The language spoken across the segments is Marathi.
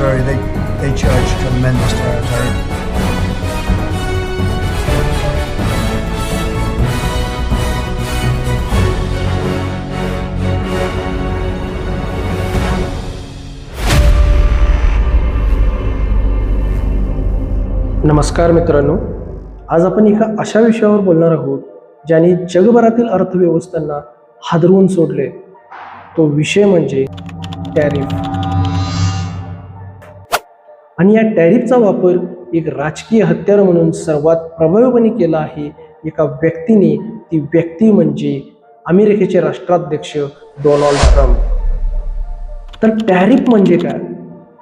very, they, they charge tremendous tariffs. नमस्कार मित्रांनो. आज आपण एका अशा विषयावर बोलणार आहोत ज्याने जगभरातील अर्थव्यवस्थांना हादरवून सोडले. तो विषय म्हणजे टॅरिफ. आणि या टॅरिफचा वापर एक राजकीय हत्यार म्हणून सर्वात प्रभावीपणे केला आहे. एका व्यक्तीने ती व्यक्ती म्हणजे अमेरिकेचे राष्ट्राध्यक्ष डोनाल्ड ट्रम्प. तर टॅरिफ म्हणजे काय?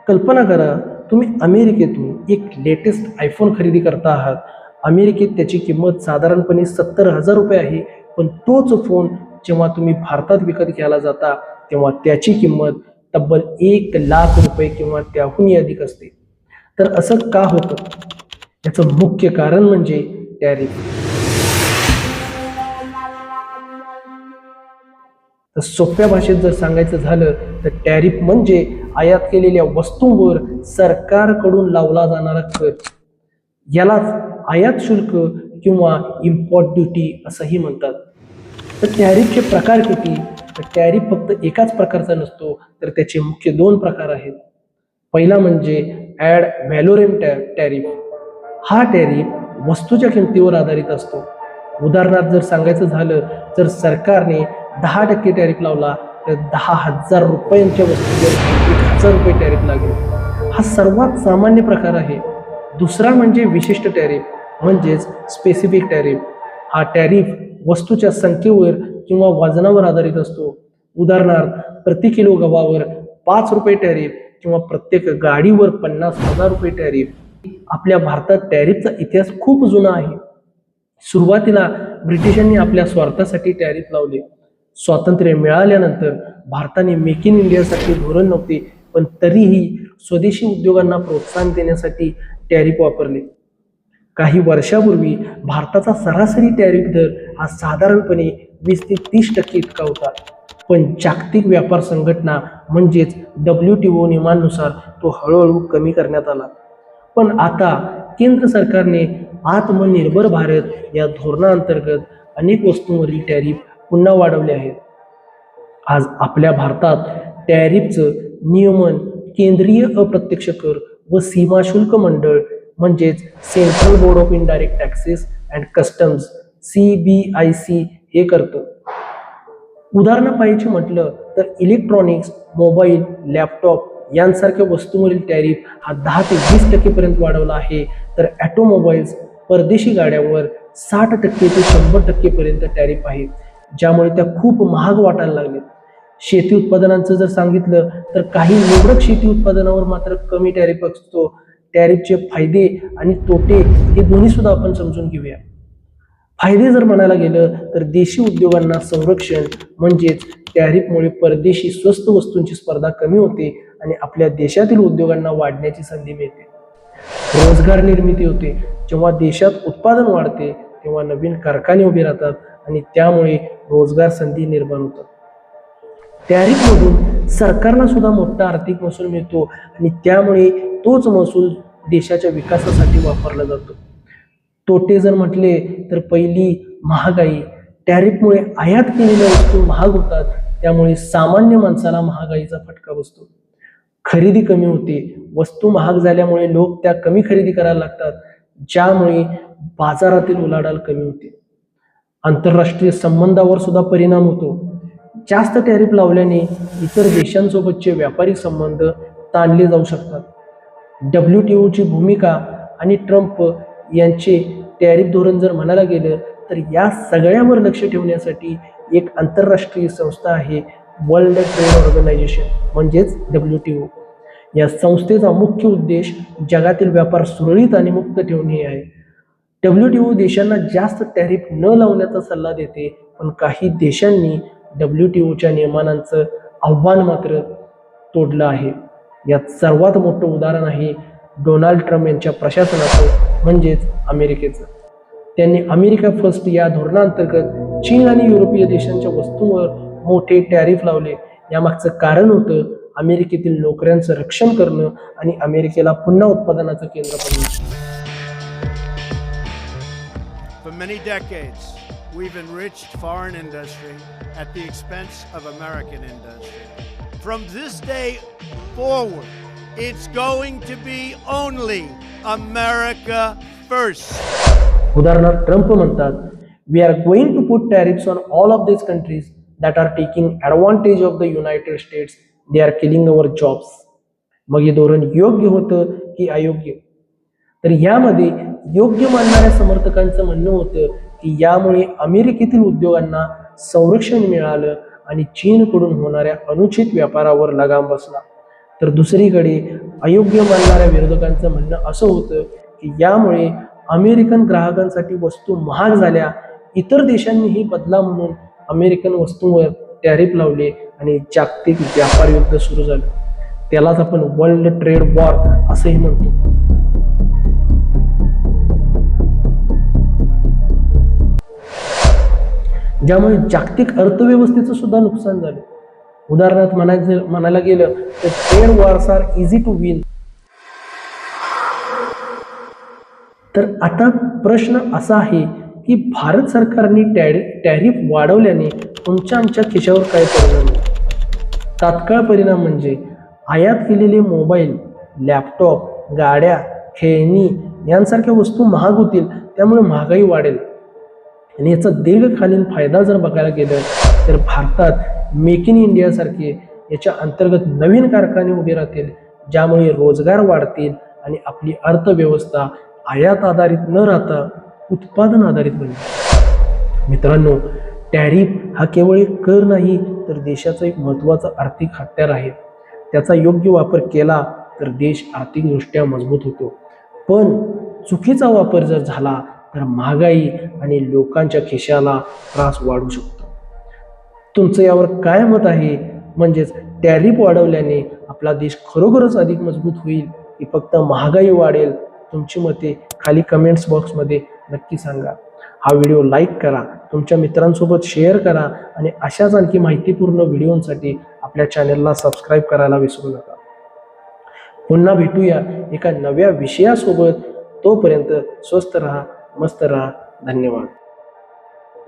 कल्पना करा तुम्ही अमेरिकेतून एक लेटेस्ट आयफोन खरेदी करता आहात. अमेरिकेत त्याची किंमत साधारणपणे सत्तर हजार रुपये आहे. पण तोच फोन जेव्हा तुम्ही भारतात विकत घ्यायला जाता तेव्हा त्याची किंमत तब्बल एक लाख रुपये किंवा त्याहूनही अधिक असते. तर असं का होतं? याचं मुख्य कारण म्हणजे टॅरिफ तर सोप्या भाषेत जर सांगायचं झालं तर टॅरिफ म्हणजे आयात केलेल्या वस्तूंवर सरकारकडून लावला जाणारा कर यालाच आयात शुल्क किंवा इम्पॉर्ट ड्युटी असंही म्हणतात. तर टॅरिफचे प्रकार किती? तर टॅरिफ फक्त एकाच प्रकारचा नसतो तर त्याचे मुख्य दोन प्रकार आहेत. पहिला म्हणजे ॲड व्हॅलोरेम टॅ टॅरिफ. हा टॅरिफ वस्तूच्या किमतीवर आधारित असतो. उदाहरणार्थ जर सांगायचं झालं तर सरकारने दहा टक्के टॅरिफ लावला तर दहा हजार रुपयांच्या वस्तूवर एक हजार रुपये टॅरिफ लागेल. हा सर्वात सामान्य प्रकार आहे. दुसरा म्हणजे विशिष्ट टॅरिफ म्हणजेच स्पेसिफिक टॅरिफ. हा टॅरिफ वस्तूच्या संख्येवर किंवा वजनावर आधारित असतो. उदाहरणार्थ प्रति किलो गव्हावर पाच रुपये टॅरिफ किंवा प्रत्येक गाडीवर पन्नास हजार रुपये टॅरिफ आपल्या भारतात टॅरिफचा इतिहास खूप जुना आहे. सुरुवातीला ब्रिटिशांनी आपल्या स्वार्थासाठी टॅरिफ लावले. स्वातंत्र्य मिळाल्यानंतर भारताने मेक इन इंडियासाठी धोरण नव्हते पण तरीही स्वदेशी उद्योगांना प्रोत्साहन देण्यासाठी टॅरिफ वापरले. काही वर्षापूर्वी भारताचा सरासरी टॅरिफ दर हा साधारणपणे वीस ते तीस टक्के इतका होता. पण जागतिक व्यापार संघटना म्हणजेच डब्ल्यू टी ओ नियमांनुसार तो हळूहळू कमी करण्यात आला. पण आता केंद्र सरकारने आत्मनिर्भर भारत या धोरणाअंतर्गत अनेक वस्तूंवरील टॅरिफ पुन्हा वाढवले आहेत. आज आपल्या भारतात टॅरिफचं नियमन केंद्रीय अप्रत्यक्ष कर व सीमा शुल्क मंडळ म्हणजेच central board of indirect taxes and customs C B I C हे करतं. उदाहरणं पाहायची म्हटलं तर इलेक्ट्रॉनिक्स मोबाईल लॅपटॉप यांसारख्या वस्तूंवरील टॅरिफ हा दहा ते वीस टक्केपर्यंत वाढवला आहे. तर ॲटोमोबाईल्स परदेशी गाड्यांवर साठ टक्के ते शंभर टक्केपर्यंत टॅरिफ आहे. ज्यामुळे त्या खूप महाग वाटायला लागले शेती उत्पादनांचं जर सांगितलं तर काही निवडक शेती उत्पादनावर मात्र कमी टॅरिफ असतो. टॅरिफचे फायदे आणि तोटे हे दोन्ही सुद्धा आपण समजून घेऊया. फायदे जर म्हणायला गेलं तर देशी उद्योगांना संरक्षण म्हणजेच टॅरिफमुळे परदेशी स्वस्त वस्तूंची स्पर्धा कमी होते आणि आपल्या देशातील उद्योगांना वाढण्याची संधी मिळते. रोजगार निर्मिती होते. जेव्हा देशात उत्पादन वाढते तेव्हा नवीन कारखाने उभे राहतात आणि त्यामुळे रोजगार संधी निर्माण होतात. टॅरिफमधून सरकारला सुद्धा मोठा आर्थिक महसूल मिळतो आणि त्यामुळे तोच महसूल देशाच्या विकासासाठी वापरला जातो. तोटे जर म्हटले तर पहिली महागाई. टॅरिफमुळे आयात केलेल्या वस्तू महाग होतात त्यामुळे सामान्य माणसाला महागाईचा फटका बसतो. खरेदी कमी होते वस्तू महाग झाल्यामुळे लोक त्या कमी खरेदी करायला लागतात ज्यामुळे बाजारातील उलाढाल कमी होते. आंतरराष्ट्रीय संबंधावर सुद्धा परिणाम होतो. जास्त टॅरिफ लावल्याने इतर देशांसोबतचे व्यापारिक संबंध ताणले जाऊ शकतात. डब्ल्यू टी ओची भूमिका आणि ट्रम्प यांचे टॅरिफ धोरण जर म्हणायला गेलं तर या सगळ्यावर लक्ष ठेवण्यासाठी एक आंतरराष्ट्रीय संस्था आहे वर्ल्ड ट्रेड ऑर्गनायझेशन म्हणजेच डब्ल्यू टी ओ या संस्थेचा मुख्य उद्देश जगातील व्यापार सुरळीत आणि मुक्त ठेवणे आहे. डब्ल्यू टी ओ देशांना जास्त टॅरिफ न लावण्याचा सल्ला देते पण काही देशांनी डब्ल्यू टी ओच्या नियमांचं आव्हान मात्र तोडलं आहे. यात सर्वात मोठं उदाहरण आहे डोनाल्ड ट्रम्प यांच्या प्रशासनाचं. म्हणजेच अमेरिकेचं. त्यांनी अमेरिका फर्स्ट या धोरणाअंतर्गत चीन आणि युरोपीय देशांच्या वस्तूंवर मोठे टॅरिफ लावले. यामागचं कारण होतं अमेरिकेतील नोकऱ्यांचं रक्षण करणं आणि अमेरिकेला पुन्हा उत्पादनाचं केंद्र बनवणं. For many decades, we've enriched foreign industry at the expense of American industry. From this day forward, it's going to be only America first. उदाहरणार्थ ट्रम्प म्हणतात we are going to put tariffs on all of this countries that are taking advantage of the United States they are killing our jobs मग हे धोरण योग्य होतं की अयोग्य? तर यामध्ये योग्य मानणाऱ्या समर्थकांचं म्हणणं होतं की यामुळे अमेरिकेतील उद्योगांना संरक्षण मिळालं आणि चीनकडून होणाऱ्या अनुचित व्यापारावर लगाम बसला. तर दुसरीकडे अयोग्य मानणाऱ्या विरोधकांचं म्हणणं असं होतं की यामुळे अमेरिकन ग्राहकांसाठी वस्तू महाग झाल्या. इतर देशांनीही बदला म्हणून अमेरिकन वस्तूंवर टॅरिफ लावले आणि जागतिक व्यापार युद्ध सुरू झालं. त्यालाच आपण वर्ल्ड ट्रेड वॉर असंही म्हणतो. ज्यामुळे जागतिक अर्थव्यवस्थेचं सुद्धा नुकसान झालं. उदाहरणार्थ म्हणायचं म्हणायला गेलं तर trade wars are easy to win तर आता प्रश्न असा आहे की भारत सरकारने टॅरि टॅरिफ वाढवल्याने तुमच्या आमच्या खिशावर काय परिणाम तात्काळ परिणाम म्हणजे आयात केलेले मोबाईल लॅपटॉप गाड्या खेळणी यांसारख्या वस्तू महाग होतील त्यामुळे महागाई वाढेल. आणि याचा दीर्घकालीन फायदा जर बघायला गेलं तर भारतात मेक इन इंडियासारखे याच्या अंतर्गत नवीन कारखाने उभे राहतील ज्यामुळे रोजगार वाढतील आणि आपली अर्थव्यवस्था आयात आधारित न राहता उत्पादन आधारित बनेल. मित्रांनो टॅरिफ हा केवळ एक कर नाही तर देशाचं एक महत्त्वाचं आर्थिक हत्यार आहे. त्याचा योग्य वापर केला तर देश आर्थिकदृष्ट्या मजबूत होतो. पण चुकीचा वापर जर झाला तर महागाई आणि लोकांच्या खिशाला त्रास वाढू शकतो. तुमचं यावर काय मत आहे? म्हणजेच टॅरिफ वाढवल्याने आपला देश खरोखरच अधिक मजबूत होईल की फक्त महागाई वाढेल. तुमची मते खाली कमेंट्स बॉक्समध्ये नक्की सांगा. हा व्हिडिओ लाईक करा तुमच्या मित्रांसोबत शेअर करा आणि अशाच आणखी माहितीपूर्ण व्हिडिओंसाठी आपल्या चॅनलला सबस्क्राईब करायला विसरू नका. पुन्हा भेटूया एका नव्या विषयासोबत. तोपर्यंत स्वस्त राहा मस्त राहा. धन्यवाद.